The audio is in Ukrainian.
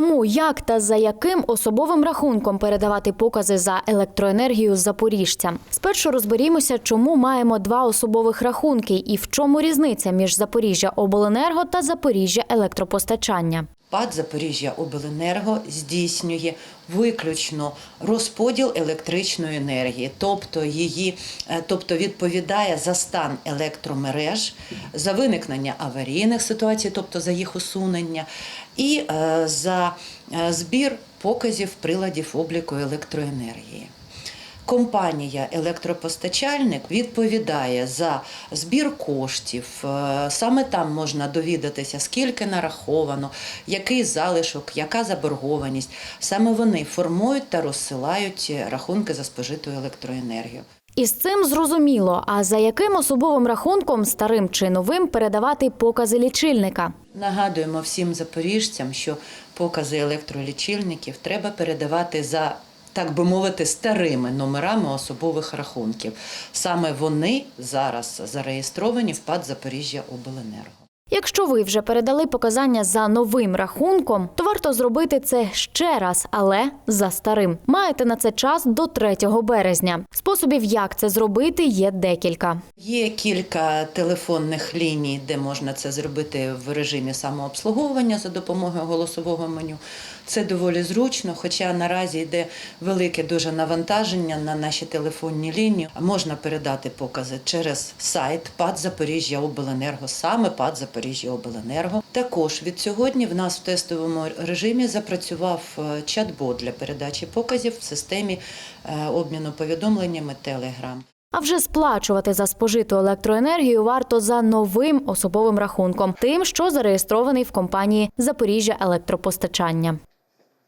Кому, як та за яким особовим рахунком передавати покази за електроенергію запоріжцям? Спершу розберімося, чому маємо два особових рахунки і в чому різниця між Запоріжжя Обленерго та Запоріжжя Електропостачання. ПАД Запоріжжя Обленерго здійснює виключно розподіл електричної енергії, тобто її, е, тобто відповідає за стан електромереж, за виникнення аварійних ситуацій, тобто за їх усунення, і е, за е, збір показів приладів обліку електроенергії. Компанія електропостачальник відповідає за збір коштів. Е, Саме там можна довідатися, скільки нараховано, який залишок, яка заборгованість. Саме вони формують та розсилають рахунки за спожиту електроенергію. Із цим зрозуміло, а за яким особовим рахунком, старим чи новим, передавати покази лічильника? Нагадуємо всім запоріжцям, що покази електролічильників треба передавати за. Так би мовити, старими номерами особових рахунків. Саме вони зараз зареєстровані в ПАД Запоріжжя Обленерго. Якщо ви вже передали показання за новим рахунком, то варто зробити це ще раз, але за старим. Маєте на це час до 3 березня. Способів, як це зробити, є декілька. Є кілька телефонних ліній, де можна це зробити в режимі самообслуговування за допомогою голосового меню. Це доволі зручно, хоча наразі йде велике дуже навантаження на наші телефонні лінії. Можна передати покази через сайт ПАД Запоріжжя Обленерго, саме ПАД Запоріжжя Обленерго. Також від сьогодні в нас в тестовому режимі запрацював е, чат-бот для передачі показів в системі е, обміну повідомленнями Telegram. А вже сплачувати за спожиту електроенергію варто за новим особовим рахунком, тим, що зареєстрований в компанії Запоріжжя Електропостачання.